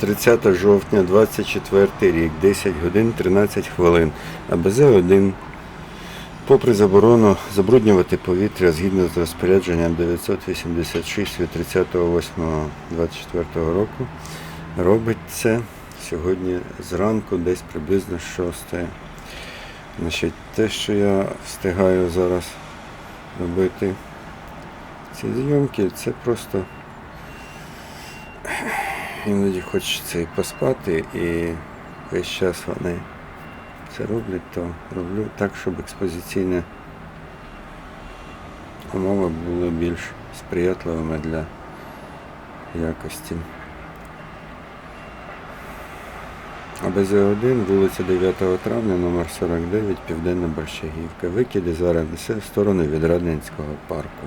30 жовтня 24 рік, 10 годин 13 хвилин. АБЗ-1. Попри заборону забруднювати повітря згідно з розпорядженням 986 від 30.08.24 року, робить це сьогодні зранку, десь приблизно 6. Значить, те, що я встигаю зараз робити ці зйомки, це просто іноді хочеться і поспати, і весь час вони це роблять, то роблю так, щоб експозиційні умови були більш сприятливими для якості. АБЗ-1, вулиця 9 травня, номер 49, Південна Борщагівка. Викиди зараз несе в сторону від Радненського парку.